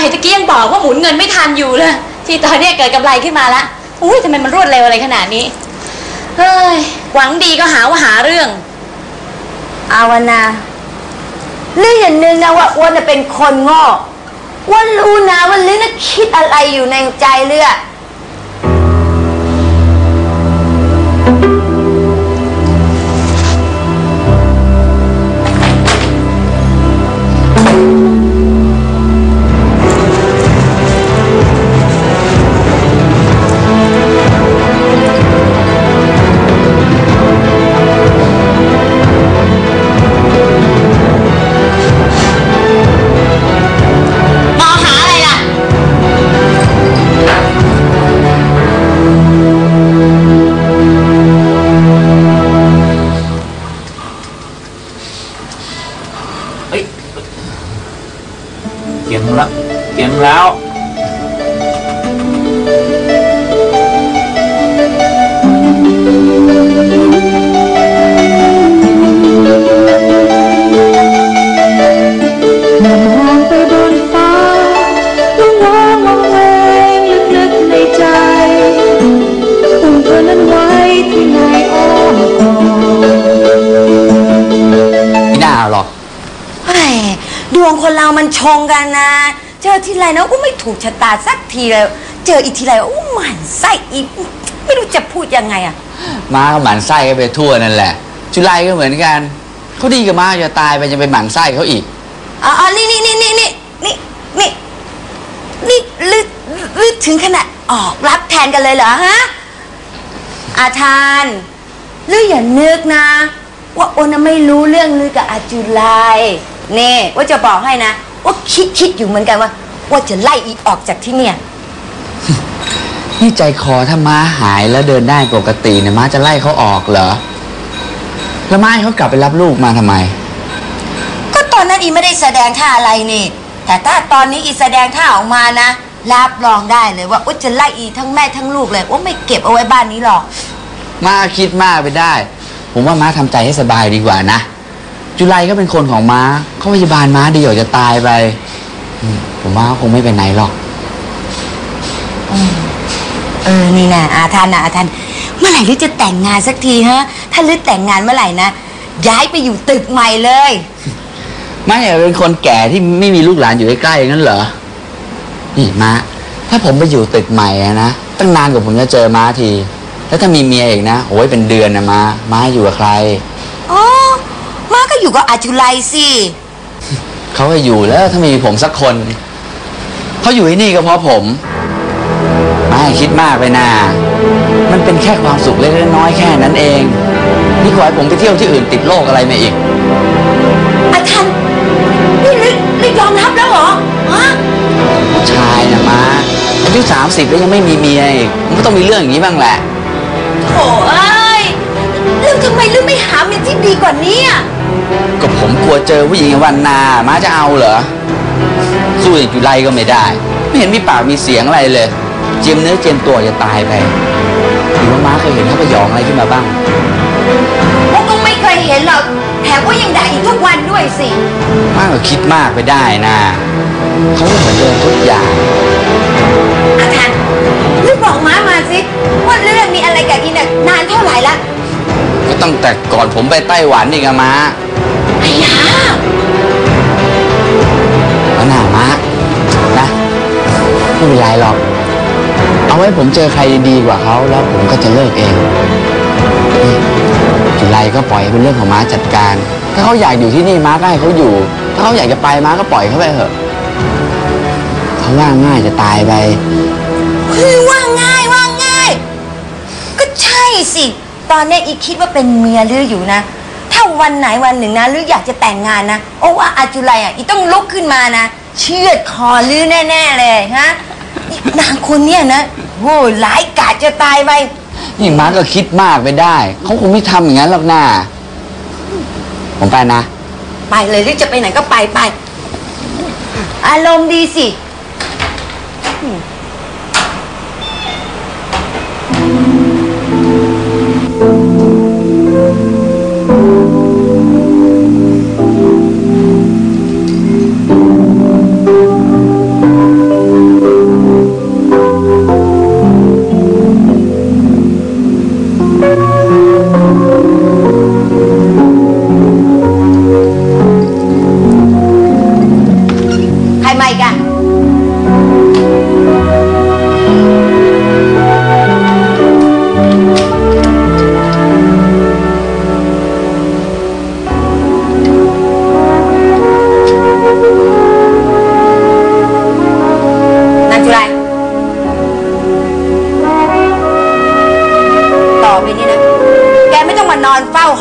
เห็นตะกี้ยังบอกว่าหมุนเงินไม่ทันอยู่เลย ที่ตอนนี้เกิดกำไรขึ้นมาละอุ้ยทำไมมันรวดเร็วอะไรขนาดนี้ เฮ้ย หวังดีก็หาว่าหาเรื่อง อาวนาเรื่องอย่างหนึ่งนะว่าอ้วนน่ะเป็นคนโง่อ้วนรู้นะว่าลือน่ะคิดอะไรอยู่ในใจเลือม ấy lắm kiềm láo. มันชงกันนะ เจอทีไรนะก็ไม่ถูกชะตาสักทีเลย เจออีกทีไรโอ้หมันไส้อีกไม่รู้จะพูดยังไงอะม้าก็หมั่นไส้กันไปทั่วนั่นแหละ จุไลก็เหมือนกันเขาดีกับม้าจะตายไปจะไปหมั่นไส้เขาอีกอ๋ออ๋อนี่นี่นี่นี่นี่นี่นี่นี่ลึกลึกถึงขนาดออกรับแทนกันเลยเหรอฮะอาทานลืออย่านึกนะ ว่าโอนะไม่รู้เรื่องลือกับอาจุไล นี่ว่าจะบอกให้นะว่าคิดคิดอยู่เหมือนกันว่า ว่าจะไล่อีออกจากที่เนี่ยนี่ใจคอถ้าม้าหายแล้วเดินได้ปกติเนี่ยม้าจะไล่เขาออกเหรอ แล้วม้าให้เขากลับไปรับลูกมาทำไม ก็ตอนนั้นอีไม่ได้แสดงท่าอะไรนี่ แต่ถ้าตอนนี้อีแสดงท่าออกมานะรับรองได้เลยว่าโอ๊ยจะไล่อีทั้งแม่ทั้งลูกเลยว่าไม่เก็บเอาไว้บ้านนี้หรอก ม้าคิดมากไปได้ ผมว่าม้าทำใจให้สบายดีกว่านะ จุไลก็เป็นคนของม้าเขาพยาบาลม้าดีกว่าจะตายไปอืมผมว่าเขาคงไม่ไปไหนหรอก เออ นี่นะอาทันนะอาทัน เมื่อไหร่ลิจะแต่งงานสักทีฮะ ถ้าลิแต่งงานเมื่อไหร่นะ ย้ายไปอยู่ตึกใหม่เลย ไม่อยากเป็นคนแก่ที่ไม่มีลูกหลานอยู่ใกล้ๆอย่างนั้นเหรอ นี่ม้าถ้าผมไปอยู่ตึกใหม่อะนะ ตั้งนานกว่าผมจะเจอม้าที แล้วถ้ามีเมียอีกนะโอ้ยเป็นเดือนนะม้าม้าอยู่กับใครอ๋อมาก็ อยู่กับอาจุไลสิเขาก็อยู่แล้วถ้ามีผมสักคนเขาอยู่ที่นี่ก็เพราะผมไม่คิดมากไปนะมันเป็นแค่ความสุขเล็กๆน้อยๆแค่นั้นเองนี่ขอให้ผมไปเที่ยวที่อื่นติดโรคอะไรมาอีกอาทันนี่ลิลิยอมรับแล้วเหรอฮะผู้ชายนะมาอายุสามสิบแล้วยังไม่มีเมียอีกมันก็ต้องมีเรื่องอย่างนี้บ้างแหละโถ่เอ้ยแล้วทำไมลิไม่หาเมียที่ดีกว่านี้อะ ก็ผมกลัวเจอผู้หญิงอย่างวันนาม้าจะเอาเหรอ สู้อย่างจุไลก็ไม่ได้ ไม่เห็นมีปากมีเสียงอะไรเลย เจียมเนื้อเจียมตัวจะตายไปหรือว่าม้าเคยเห็นเขาพยองอะไรขึ้นมาบ้างพวกก็ไม่เคยเห็นหรอกแถมว่ายังด่าอีกทุกวันด้วยสิมากกว่าคิดมากไปได้นะเขาก็เหมือนเดิมทุกอย่างอาทันรีบบอกม้ามาสิว่าเรื่องมีอะไรกับอีน่ะนานเท่าไหร่ละก็ตั้งแต่ก่อนผมไปไต้หวันอีกอะม้า ไม่เป็นไรหรอก เอาไว้ผมเจอใครดีกว่าเขาแล้วผมก็จะเลิกเองนี่จุไลก็ปล่อยให้เป็นเรื่องของม้าจัดการ ถ้าเขาอยากอยู่ที่นี่ม้าก็ให้เขาอยู่ ถ้าเขาอยากจะไปม้าก็ปล่อยเขาไปเถอะเขาว่าง่ายจะตายไป คือว่าง่ายว่าง่าย ก็ใช่สิ ตอนเนี้ยอีคิดว่าเป็นเมียลืออยู่นะ ถ้าวันไหนวันหนึ่งนะลืออยากจะแต่งงานนะ โอ้ว่าอาจุไลอะอีต้องลุกขึ้นมานะ เชือดคอลือแน่ ๆ เลยฮะ นางคนเนี้ยนะโว้หลายกาจจะตายไปนี่ม้าก็คิดมากไปได้ เขาคงไม่ทำอย่างนั้นหรอกนะผมไปนะ ไปเลยหรือจะไปไหนก็ไปไป อารมณ์ดีสิ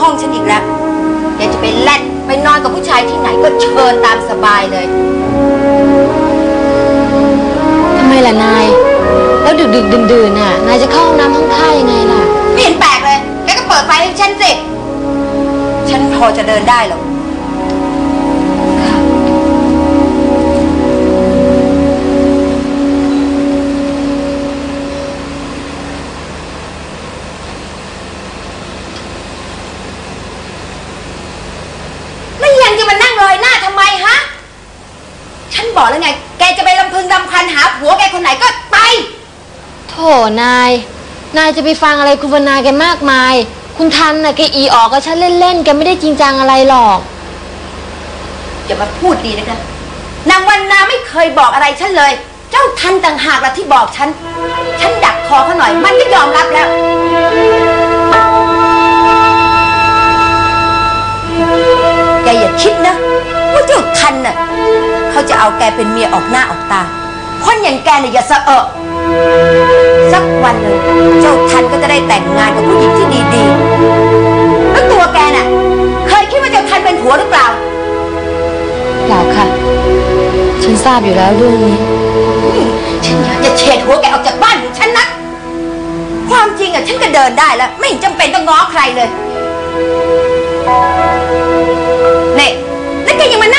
องฉันอีกแล้วแกจะไปแลดไปนอนกับผู้ชายที่ไหนก็เชิญตามสบายเลยทำไมล่ะนาย แล้วดึกดึกดื่นดื่นๆน่ะ นายจะเข้าห้องน้ำห้องท่ายังไงล่ะ ไม่เห็นแปลกเลย แกก็เปิดไฟให้ฉันสิ ฉันพอจะเดินได้หรอ นาย นายจะไปฟังอะไรคุณวรรณาแกมากมาย คุณทันน่ะแกอีออกกับฉันเล่นๆแกไม่ได้จริงจังอะไรหรอก อย่ามาพูดดีนะคะนางวันนาไม่เคยบอกอะไรฉันเลย เจ้าทันต่างหากละที่บอกฉัน ฉันดักคอเขาหน่อย มันก็ยอมรับแล้วแกอย่าคิดนะว่าเจ้าทันน่ะเขาจะเอาแกเป็นเมียออกหน้าออกตาคนอย่างแกเนี่ยอย่าสะเอะ สักวันหนึ่งเจ้าทันก็จะได้แต่งงานกับผู้หญิงที่ดีๆ แล้วตัวแกน่ะ เคยคิดว่าเจ้าทันเป็นผัวหรือเปล่าเปล่าค่ะ ฉันทราบอยู่แล้วเรื่องนี้ ฉันอยากจะเฉดหัวแกออกจากบ้านของฉันนะ ความจริงอะฉันก็เดินได้แล้ว ไม่เห็นจำเป็นต้องง้อใครเลยเนี่ยแล้วแกยังมานั่ง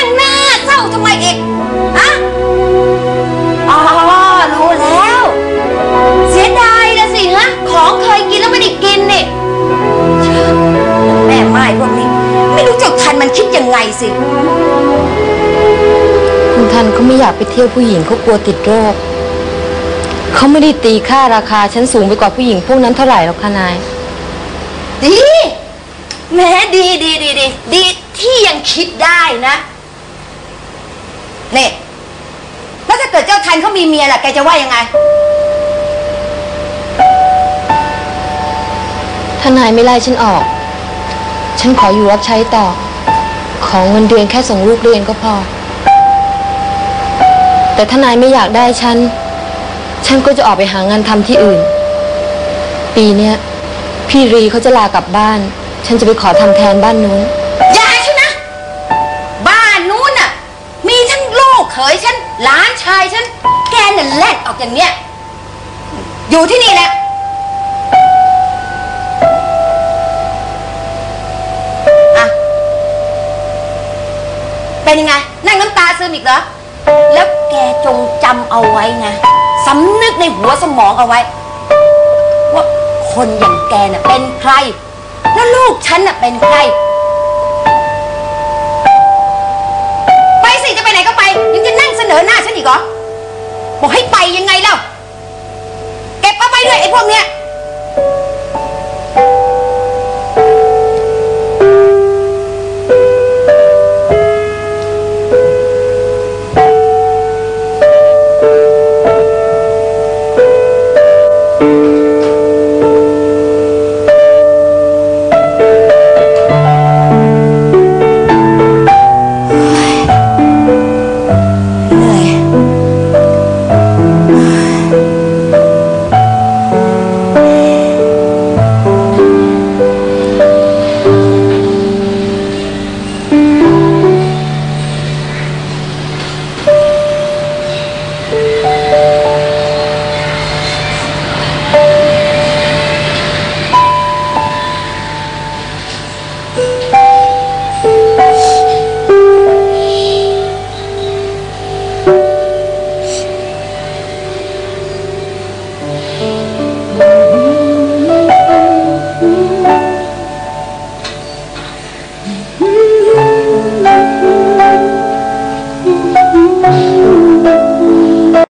ไม่อยากไปเที่ยวผู้หญิงเขากลัวติดโรคเขาไม่ได้ตีค่าราคาฉันสูงไปกว่าผู้หญิงพวกนั้นเท่าไหร่หรอกค่ะนาย ดีแหม้ดีดีดีดีดีที่ยังคิดได้นะเนี่ยแล้วถ้าเกิดเจ้าทันเขามีเมียล่ะแกจะว่ายังไง ถ้านายไม่ไล่ฉันออก ฉันขออยู่รับใช้ต่อ ของเงินเดือนแค่ส่งลูกเรียนก็พอ แต่ถ้านายไม่อยากได้ฉัน ฉันก็จะออกไปหางานทำที่อื่น ปีเนี้ยพี่รีเขาจะลากลับบ้าน ฉันจะไปขอทำแทนบ้านนู้น อย่าฉันนะ บ้านนู้นน่ะ มีทั้งลูกเขยฉันหลานชายฉัน แกน่ะแลดออกอย่างเนี้ย อยู่ที่นี่แหละ อะ เป็นยังไง นั่งน้ำตาซึมอีกเหรอ แล้วแกจงจำเอาไว้นะสำนึกในหัวสมองเอาไว้ ว่าคนอย่างแกน่ะเป็นใคร แล้วลูกฉันน่ะเป็นใคร ไปสิจะไปไหนก็ไป ยังจะนั่งเสนอหน้าฉันอีกเหรอ บอกให้ไปยังไงเล่าเก็บมาไปด้วยไอ้พวกเนี้ย